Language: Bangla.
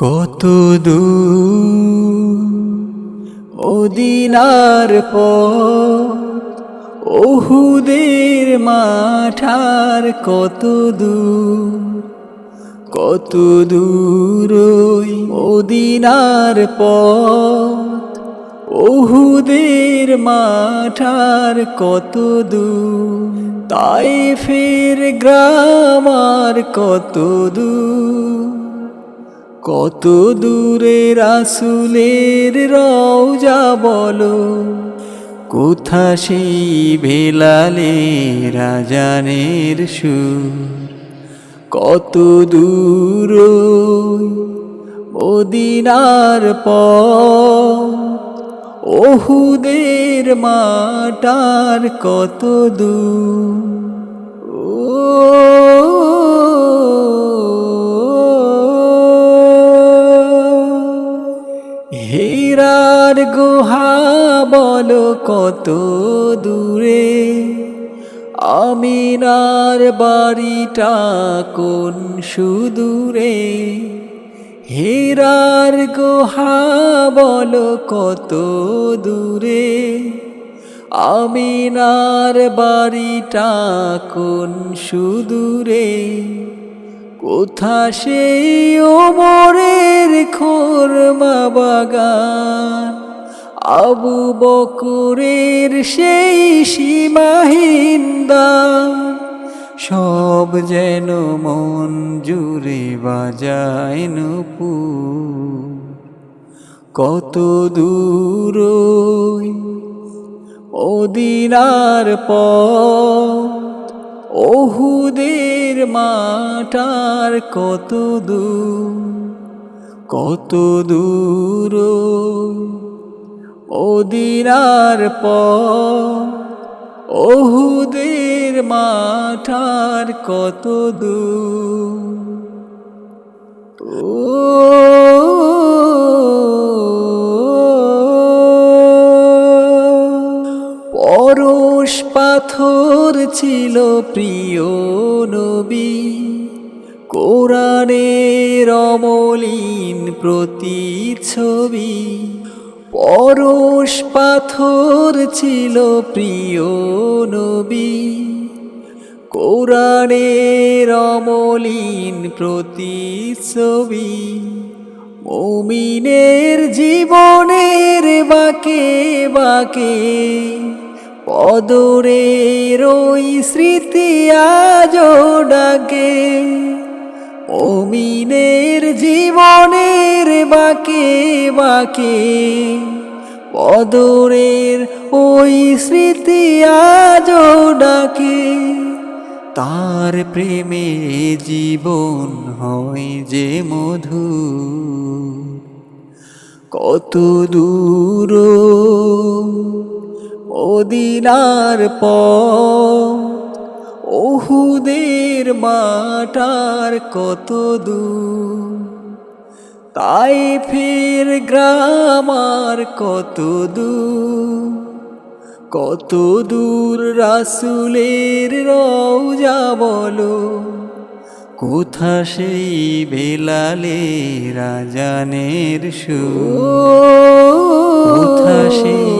কত দূর মদিনার পথ, ওহুদের মাঠার কত দূর কত দূর ওই মদিনার পথ, ওহুদের মাঠার কত দূর তাই ফের গ্রামার কত দূর। কত দূরে রাসুলের রওজা বলো। কোথা সেই ভেলালে রাজানের সুর? কত দূর মদিনার পথ? ওহুদের মাটার কত দূর? হীরার গুহা বল কত দূরে? আমিনার বাড়িটা কোন সুদূরে? হীরার গুহা বল কত দূরে? আমিনার বাড়িটা কোন সুদূরে? কোথা সেই ওমরের খোরমা বাগান? আবু বকুরের সেই সীমাহীন দান সব যেন মন জুড়ে বাজায় নুপুর কত দূর ওই মদিনার পথ, ওহুদের মাটার কত দূর কত দূর মদিনার পথ ওহুদের মাঠার কত দূর। পরশ পাথর ছিল প্রিয় নবী কোরআনের অমলিন প্রতিচ্ছবি পরশ পাথর ছিল প্রিয় নবী। কোরআনের অমলিন প্রতিচ্ছবি। মুমিনের জীবনের বাকে বাকে। পদরের ওই স্মৃতি আজ ডাকে। মুমিনের জীবনের বাকে বাকে, পদরের ওই স্মৃতি আজ ডাকে। তার প্রেমে জীবন হয় যে মধু, কত দূর মদিনার পথ ওহুদের মাটার কত দূর? তাই ফের গ্রামার কত দূর? কত দূর রাসুলের রওজা বলো? কোথা সেই বেলালে রাজানের সুর? কোথা সেই